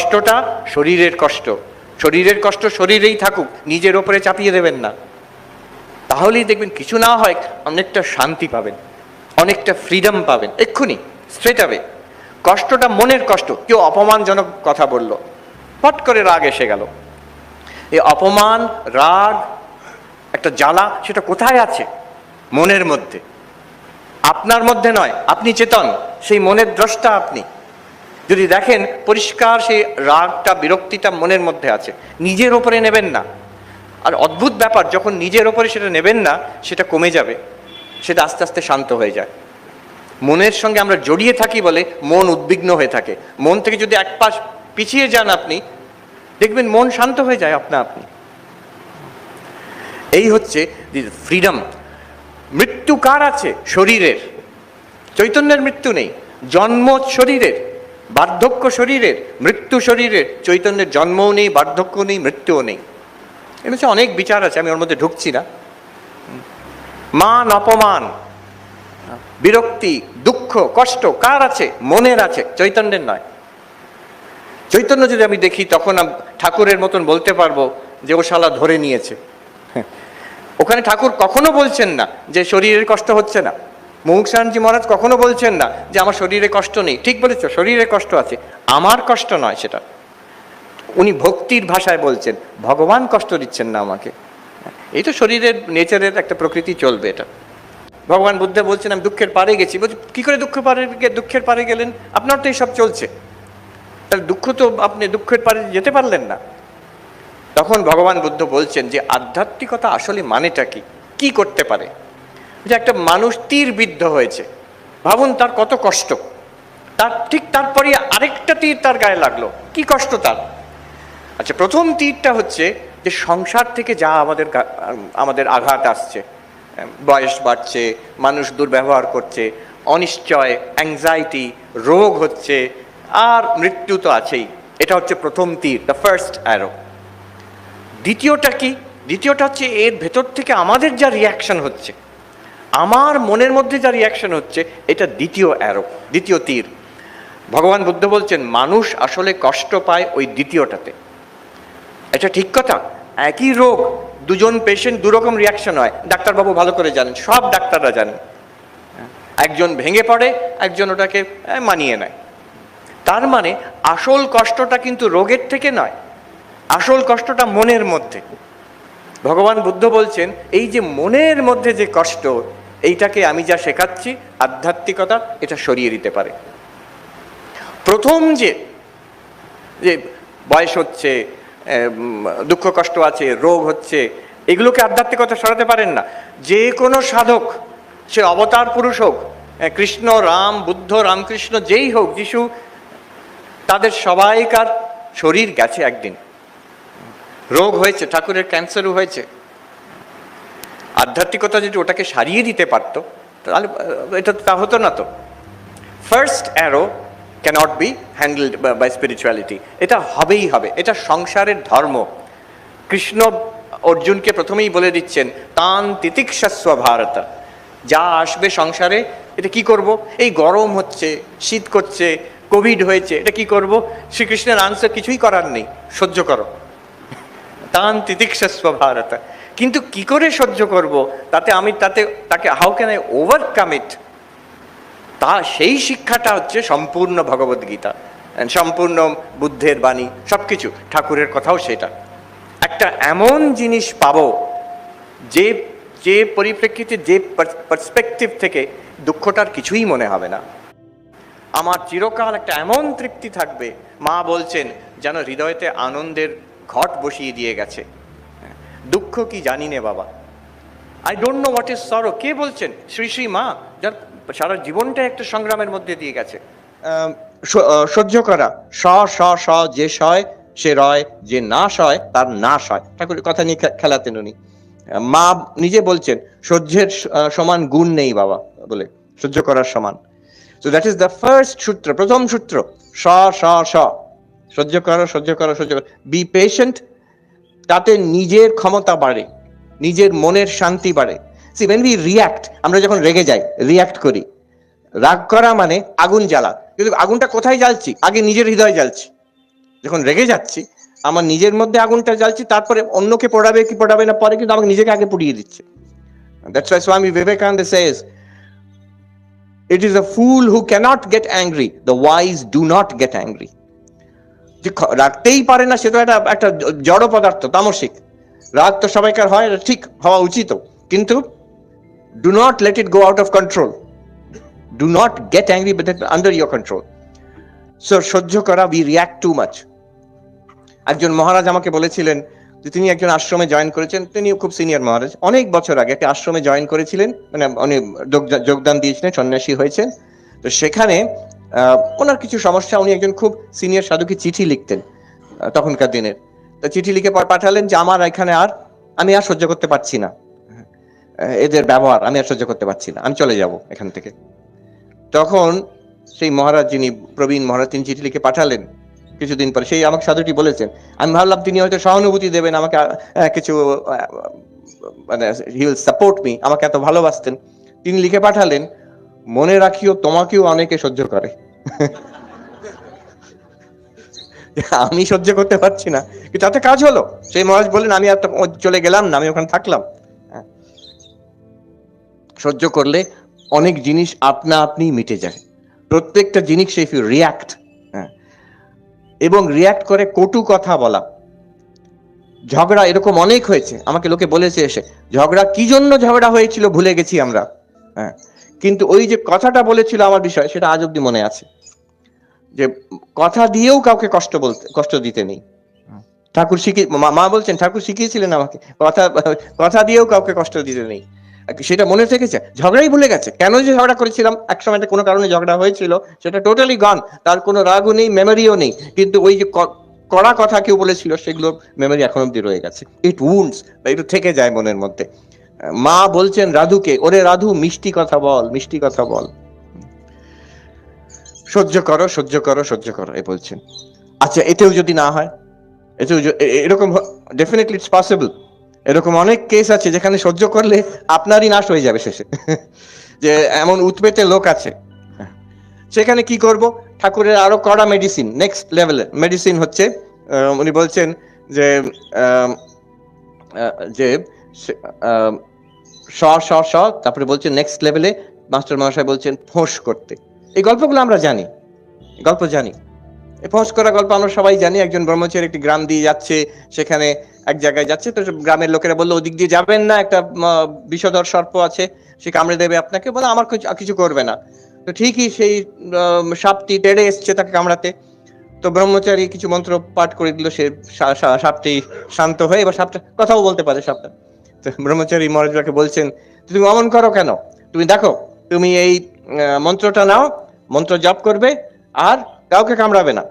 কষ্টটা শরীরের কষ্ট। শরীরের কষ্ট শরীরেই থাকুক, নিজের ওপরে চাপিয়ে দেবেন না। তাহলেই দেখবেন কিছু না হয় অনেকটা শান্তি পাবেন, অনেকটা ফ্রিডম পাবেন। এক্ষুনি স্ট্রেট আবে কষ্টটা মনের কষ্ট, কেউ অপমানজনক কথা বলল, পট করে রাগ এসে গেল। এই অপমান, রাগ, একটা জ্বালা, সেটা কোথায় আছে? মনের মধ্যে। আপনার মধ্যে নয়, আপনি চেতন, সেই মনের দ্রষ্টা আপনি। যদি দেখেন, পরিষ্কার সেই রাগটা, বিরক্তিটা মনের মধ্যে আছে। নিজের ওপরে নেবেন না। আর অদ্ভুত ব্যাপার, যখন নিজের ওপরে সেটা নেবেন না, সেটা কমে যাবে। সেটা আস্তে আস্তে শান্ত হয়ে যায়। মনের সঙ্গে আমরা জড়িয়ে থাকি বলে মন উদ্বিগ্ন হয়ে থাকে। মন থেকে যদি এক পাশ পিছিয়ে যান আপনি, দেখবেন মন শান্ত হয়ে যায় আপনা আপনি। এই হচ্ছে ফ্রিডম মৃত্যু কার আছে? শরীরের। চৈতন্যের মৃত্যু নেই। জন্ম শরীরের। বার্ধক্য শরীরের, মৃত্যু শরীরের, চৈতন্যের জন্মও নেই বার্ধক্য নেই, মৃত্যুও নেই। এর হচ্ছে অনেক বিচার আছে, আমি ওর মধ্যে ঢুকছি না। মান অপমান, বিরক্তি, দুঃখ, কষ্ট, কার আছে? মনের আছে, চৈতন্যের নয়। চৈতন্য যদি আমি দেখি, তখন ঠাকুরের মতন বলতে পারব যে ও শালা ধরে নিয়েছে। ওখানে ঠাকুর কখনো বলছেন না যে শরীরের কষ্ট হচ্ছে না। মুমুক্ষানজি মহারাজ কখনো বলছেন না যে আমার শরীরে কষ্ট নেই। ঠিক বলেছ, শরীরে কষ্ট আছে। আমার কষ্ট নয় সেটা। উনি ভক্তির ভাষায় বলছেন, ভগবান কষ্ট দিচ্ছেন না আমাকে। এই তো শরীরের, নেচারের একটা প্রকৃতি চলবে এটা। ভগবান বুদ্ধ বলছেন, আমি দুঃখের পারে গেছি। বলছি, কী করে দুঃখ পারে দুঃখের পারে গেলেন? আপনার তো এইসব চলছে। তাহলে দুঃখ তো আপনি দুঃখের পারে যেতে পারলেন না। তখন ভগবান বুদ্ধ বলছেন যে, আধ্যাত্মিকতা আসলে মানেটা কি? কি করতে পারে? যে একটা মানুষ তীর বিদ্ধ হয়েছে। ভাবুন তার কত কষ্ট। তার ঠিক তারপরে আরেকটা তীর তার গায়ে লাগল। কি কষ্ট তার? আচ্ছা প্রথম তীরটা হচ্ছে যে সংসার থেকে যা আমাদের আমাদের আঘাত আসছে বয়স বাড়ছে, মানুষ দুর্ব্যবহার করছে, অনিশ্চয় অ্যাংজাইটি রোগ হচ্ছে, আর মৃত্যু তো আছেই। এটা হচ্ছে প্রথম তীর দ্য ফার্স্ট অ্যারো দ্বিতীয়টা কি? দ্বিতীয়টা হচ্ছে এর ভেতর থেকে আমাদের যা রিয়াকশন হচ্ছে আমার মনের মধ্যে যা রিয়াকশন হচ্ছে, এটা দ্বিতীয় অ্যারো দ্বিতীয় তীর। ভগবান বুদ্ধ বলছেন, মানুষ আসলে কষ্ট পায় ওই দ্বিতীয়টাতে। এটা ঠিক কথা? একই রোগ, দুজন পেশেন্ট দুরকম রিয়াকশন হয়। ডাক্তারবাবু ভালো করে জানেন, সব ডাক্তাররা জানেন। একজন ভেঙে পড়ে, একজন ওটাকে মানিয়ে নেয়। তার মানে আসল কষ্টটা কিন্তু রোগের থেকে নয়। আসল কষ্টটা মনের মধ্যে। ভগবান বুদ্ধ বলছেন, এই যে মনের মধ্যে যে কষ্ট এইটাকে আমি যা শেখাচ্ছি, আধ্যাত্মিকতা এটা সরিয়ে দিতে পারে। প্রথম যে যে বয়স হচ্ছে দুঃখ কষ্ট আছে, রোগ হচ্ছে, এগুলোকে আধ্যাত্মিকতা সরাতে পারেন না। যে কোনো সাধক, সে অবতার পুরুষ হোক কৃষ্ণ, রাম, বুদ্ধ, রামকৃষ্ণ, যেই হোক, যিশু, তাদের সবাইকার শরীর গেছে একদিন। রোগ হয়েছে, ঠাকুরের ক্যান্সারও হয়েছে। আধ্যাত্মিকতা যদি ওটাকে সারিয়ে দিতে পারতো, তাহলে এটা তো হতো না তো। First arrow cannot be handled by spirituality এটা হবেই হবে, এটা সংসারের ধর্ম। কৃষ্ণ অর্জুনকে প্রথমেই বলে দিচ্ছেন, তান তিতিক্ষস্ব ভারত। যা আসবে সংসারে, এটা কি করব? এই গরম হচ্ছে, শীত করছে, কোভিড হয়েছে, এটা কি করব? শ্রীকৃষ্ণের আনসার কিছুই করার নেই, সহ্য করো। তান তিতিক্ষস্ব ভারত। কিন্তু কি করে সহ্য করব? তাতে আমি, তাতে তাকে how can I overcome it তা সেই শিক্ষাটা হচ্ছে সম্পূর্ণ ভগবদ্গীতা সম্পূর্ণ বুদ্ধের বাণী সব কিছু ঠাকুরের কথাও সেটা। একটা এমন জিনিস পাবো যে যে পরিপ্রেক্ষিতে, যে পার্সপেক্টিভ থেকে দুঃখটার কিছুই মনে হবে না। আমার চিরকাল একটা এমন তৃপ্তি থাকবে। মা বলছেন, যেন হৃদয়তে আনন্দের ঘট বসিয়ে দিয়ে গেছে। দুঃখ কি জানি নে বাবা? I don't know what is sorrow কে বলছেন? শ্রী শ্রী মা, যার সারা জীবনটা একটা সংগ্রামের মধ্যে দিয়ে গেছে। সহ্য করা। স স স, যে সয়, সে রয়, যে না সয়, তার না সয়। ঠাকুরের কথা নিয়ে খেলাতেন উনি। মা নিজে বলছেন, সহ্যের সমান গুণ নেই বাবা, বলে। সহ্য করার সমান। So that is the first সূত্র, প্রথম সূত্র। স স স। সহ্য করো সহ্য করো সহ্য করো। বি পেশেন্ট তাতে নিজের ক্ষমতা বাড়ে, নিজের মনের শান্তি বাড়ে। সি when we রিয়াক্ট আমরা যখন রেগে যাই রিয়াক্ট করি, রাগ করা মানে আগুন জ্বালা। কিন্তু আগুনটা কোথায় জ্বালছি? আগে নিজের হৃদয় জ্বালছি। যখন রেগে যাচ্ছি, আমার নিজের মধ্যে আগুনটা জ্বালছি, তারপরে অন্যকে পড়াবে কি পড়াবে না, পরে কিন্তু আমাকে নিজেকে আগে পুড়িয়ে দিচ্ছে। That's why Swami Vivekananda says it is a fool who cannot get angry the wise do not get angry যে রাখতেই পারে না সে তো একটা একটা জড় পদার্থ, তামসিক। রাগ তো সবাইকার হয় ঠিক, হওয়া উচিত কিন্তু do not let it go out of control do not get angry under your control so সহ্য করা উই রিয়াক্ট টু মাচ একজন মহারাজ আমাকে বলেছিলেন যে তিনি একজন আশ্রমে জয়েন করেছেন, তিনিও খুব সিনিয়র মহারাজ। অনেক বছর আগে একটা আশ্রমে জয়েন করেছিলেন মানে অনেক যোগদান দিয়েছিলেন, সন্ন্যাসী হয়েছেন। তো সেখানে ওনার কিছু সমস্যা, উনি একজন খুব সিনিয়র সাধুকে চিঠি লিখতেন তখনকার দিনের। তো চিঠি লিখে পাঠালেন যে, আমার এখানে আর আমি আর সহ্য করতে পারছি না। এদের ব্যবহার আমি আর সহ্য করতে পারছি না। আমি চলে যাব এখান থেকে। তখন সেই মহারাজ, যিনি প্রবীণ মহারাজ, তিনি চিঠি লিখে পাঠালেন। কিছুদিন পরে সেই আমাকে সাধুটি বলেছেন, আমি ভাবলাম তিনি হয়তো সহানুভূতি দেবেন, আমাকে কিছু মানে হি উইল সাপোর্ট মি আমাকে এত ভালোবাসতেন। তিনি লিখে পাঠালেন মনে রাখিও, তোমাকেও অনেকে সহ্য করে। আমি সহ্য করতে পারছি না। কিন্তু তাতে কাজ হলো, সেই মহারাজ বললেন, আমি আর চলে গেলাম না, আমি ওখানে থাকলাম। হ্যাঁ। সহ্য করলে অনেক জিনিস আপনা আপনি মিটে যায়। প্রত্যেকটা জিনিস ইফ ইউ রিয়াক্ট এবং রিয়াক্ট করে কটু কথা বলা। ঝগড়া এরকম অনেক হয়েছে। আমাকে লোকে বলেছে এসে, ঝগড়া কি জন্য ঝগড়া হয়েছিল, ভুলে গেছি আমরা। হ্যাঁ। কিন্তু ওই যে কথাটা বলেছিল আমার বিষয় সেটা আজ অব্দি মনে আছে। যে কথা দিয়েও কাউকে কষ্ট বলতে কষ্ট দিতে নেই। ঠাকুর শিখিয়ে মা- বলছেন ঠাকুর শিখিয়েছিলেন আমাকে। কথা কথা দিয়েও কাউকে কষ্ট দিতে নেই। সেটা মনে থেকেছে? ঝগড়াই ভুলে গেছে। কেন যে ঝগড়া করেছিলাম? একসময় একটা কোনো কারণে ঝগড়া হয়েছিল সেটা টোটালি গন তার কোনো রাগও নেই মেমোরিও নেই। কিন্তু ওই যে কড়া কথা কেউ বলেছিল সেগুলো মেমোরি এখন অব্দি রয়ে গেছে। ইট উন্ডস বা একটু থেকে যায় মনের মধ্যে। মা বলছেন, রাধুকে, ওরে রাধু, মিষ্টি কথা বল, মিষ্টি কথা বল। সহ্য করো সহ্য করো সহ্য করো এ বলছেন। আচ্ছা এতেও যদি না হয়, এতেও এরকম ডেফিনেটলি ইটস পসিবল এরকম অনেক কেস আছে যেখানে সহ্য করলে আপনারই নাশ হয়ে যাবে শেষে। যে এমন উৎপেতে লোক আছে। সেখানে কি করব? ঠাকুরের আরও কড়া মেডিসিন নেক্সট লেভেলের মেডিসিন হচ্ছে উনি বলছেন যে যে সে- স স তারপরে বলছেন নেক্সট লেভেলে মাস্টার মহাশয় বলছেন ফোঁস করতে। এই গল্পগুলো আমরা জানি গল্প জানি। ফোঁস করা গল্প আমরা সবাই জানি, একজন ব্রহ্মচারী একটি গ্রাম দিয়ে যাচ্ছে, সেখানে এক জায়গায় যাচ্ছে, তো গ্রামের লোকেরা বলল, ওদিক দিয়ে যাবেন না, একটা বিষধর সর্প আছে, সে কামড়ে দেবে আপনাকে, বলে, আমার কিছু- করবে না। তো ঠিকই সেই সাপটি তেড়ে এসছে তাকে কামড়াতে। তো ব্রহ্মচারী কিছু মন্ত্র পাঠ করে দিল সে, সাপটি শান্ত হয়ে, এবার সাপটা, কথাও বলতে পারে সাপটা। ব্রহ্মচারী মহারাজকে বলছেন, তুমি অমন করো কেন? তুমি দেখো, তুমি এই মন্ত্রটা নাও, মন্ত্র জপ করবে, আর কাউকে কামড়াবে না।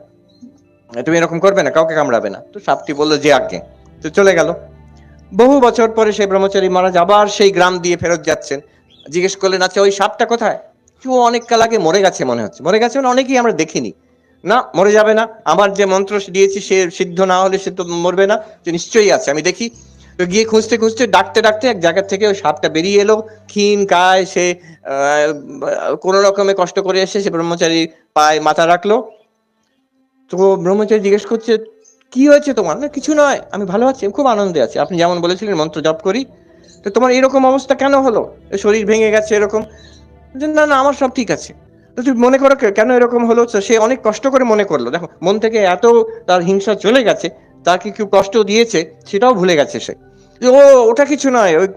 তুমি এরকম করবে না, কাউকে কামড়াবে না। তো সাপটি বলল, যে আজ্ঞে। তো চলে গেল। বহু বছর পরে সেই ব্রহ্মচারী মহারাজ আবার সেই গ্রাম দিয়ে ফেরত যাচ্ছেন। জিজ্ঞেস করলেন আচ্ছা ওই সাপটা কোথায়? ও অনেক কাল আগে মরে গেছে মনে হচ্ছে। মরে গেছে মানে অনেকেই আমরা দেখিনি। না, মরে যাবে না। আমার যে মন্ত্র দিয়েছি, সে সিদ্ধ না হলে সে তো মরবে না। যে নিশ্চয়ই আছে। আমি দেখি তো গিয়ে খুঁজতে খুঁজতে, ডাকতে ডাকতে এক জায়গা থেকে ওই সাপটা বেরিয়ে এলো। ক্ষীণ কায় সে কোন রকমে কষ্ট করে এসে সে ব্রহ্মচারী পায়ে মাথা রাখল। তো ব্রহ্মচারী জিজ্ঞেস করছে, কি হয়েছে তোমার? না, কিছু নয়, আমি ভালো আছি খুব আনন্দে আছি। আপনি যেমন বলেছিলেন, মন্ত্র জপ করি। তো তোমার এরকম অবস্থা কেন হলো? শরীর ভেঙে গেছে এরকম? না না, আমার সব ঠিক আছে। তো তুমি মনে করো কেন এরকম হলো? সে অনেক কষ্ট করে মনে করল। দেখো, মন থেকে এত তার হিংসা চলে গেছে, তাকে কেউ কষ্ট দিয়েছে, সেটাও ভুলে গেছে সে। ও, ওটা কিছু নয়। ওই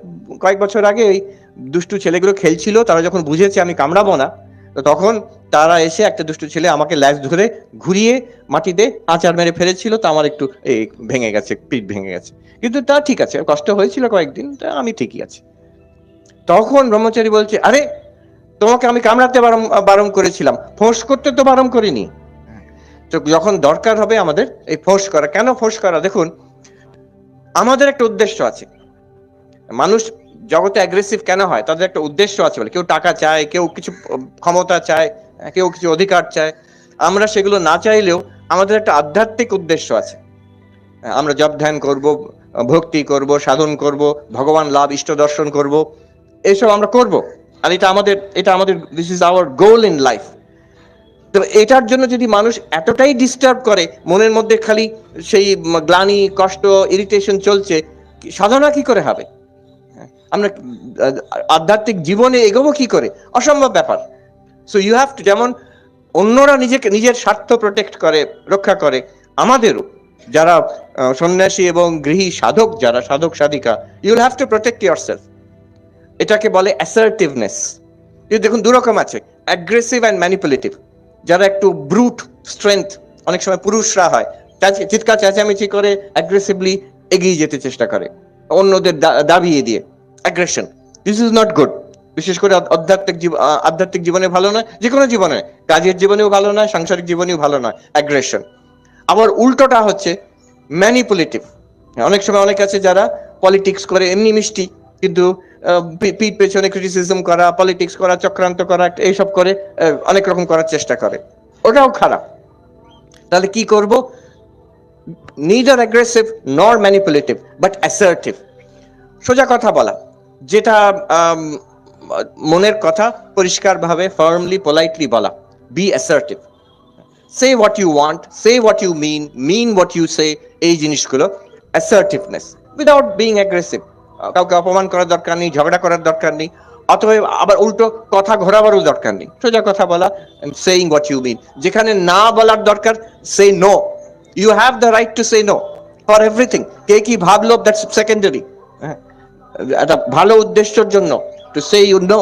কয়েক বছর আগে ওই দুষ্টু ছেলেগুলো খেলছিল, তারা যখন বুঝেছে আমি কামড়াবো না, তো তখন তারা এসে একটা দুষ্টু ছেলে আমাকে ল্যাস ধরে ঘুরিয়ে মাটিতে আচার মেরে ফেলেছিল, তা আমার একটু এই ভেঙে গেছে, পিঠ ভেঙে গেছে। কিন্তু তা ঠিক আছে, কষ্ট হয়েছিল কয়েকদিন, তা আমি ঠিকই আছি। তখন ব্রহ্মচারী বলছে, আরে, তোমাকে আমি কামড়াতে বারণ বারণ করেছিলাম, ফোঁস করতে তো বারণ করিনি। তো যখন দরকার হবে আমাদের এই ফোর্স করা, কেন ফোর্স করা? দেখুন আমাদের একটা উদ্দেশ্য আছে। মানুষ জগতে অ্যাগ্রেসিভ কেন হয়? তাদের একটা উদ্দেশ্য আছে বলে। কেউ টাকা চায়, কেউ কিছু, ক্ষমতা চায়, কেউ কিছু অধিকার চায়। আমরা সেগুলো না চাইলেও আমাদের একটা আধ্যাত্মিক উদ্দেশ্য আছে। আমরা জপ ধ্যান করব, ভক্তি করব, সাধন করব, ভগবান লাভ, ইষ্ট দর্শন করব। এসব আমরা করব। আর এটা আমাদের এটা আমাদের this is our goal in life তো এটার জন্য যদি মানুষ এতটাই ডিস্টার্ব করে মনের মধ্যে খালি সেই গ্লানি কষ্ট ইরিটেশন চলছে সাধনা কি করে হবে? হ্যাঁ, আমরা আধ্যাত্মিক জীবনে এগোবো কি করে? অসম্ভব ব্যাপার। সো ইউ হ্যাভ টু যেমন অন্যরা নিজেকে নিজের স্বার্থ প্রোটেক্ট করে রক্ষা করে আমাদেরও যারা সন্ন্যাসী এবং গৃহী সাধক যারা সাধক সাধিকা you'll have to protect yourself এটাকে বলে অ্যাসার্টিভনেস দেখুন দু রকম আছে অ্যাগ্রেসিভ অ্যান্ড ম্যানিপুলেটিভ যারা একটু ব্রুট স্ট্রেংথ অনেক সময় পুরুষরা হয় চিৎকার, চেঁচামেচি করে অ্যাগ্রেসিভলি এগিয়ে যেতে চেষ্টা করে, অন্যদের দাবিয়ে দিয়ে aggression this is not good বিশেষ করে আধ্যাত্মিক আধ্যাত্মিক জীবনে ভালো নয় যে কোনো জীবনে কাজের জীবনেও ভালো নয়, সাংসারিক জীবনেও ভালো নয় অ্যাগ্রেশন আবার উল্টোটা হচ্ছে ম্যানিপুলেটিভ অনেক সময় অনেক আছে যারা পলিটিক্স করে, এমনি মিষ্টি, কিন্তু পিঠ পেছনে ক্রিটিসিজম করা পলিটিক্স করা, চক্রান্ত করা, এইসব করে অনেক রকম করার চেষ্টা করে। ওটাও খারাপ। তাহলে কি করব? Neither aggressive nor manipulative but assertive সোজা কথা বলা। যেটা মনের কথা পরিষ্কারভাবে ফার্মলি পোলাইটলি বলা। Be assertive say what you want say what you mean mean what you say এই জিনিসগুলো অ্যাসার্টিভনেস উইদাউট বিং অ্যাগ্রেসিভ কাউকে অপমান করার দরকার নেই, ঝগড়া করার দরকার নেই, অথবা আবার উল্টো কথা ঘোরাবারও দরকার নেই। সোজা কথা বলা সেইং হোয়াট ইউ মিন যেখানে না বলার দরকার say no you have the right to say no for everything কে কি ভাবলো দ্যাটস সেকেন্ডারি একটা ভালো উদ্দেশ্যর জন্য টু সে ইউ নো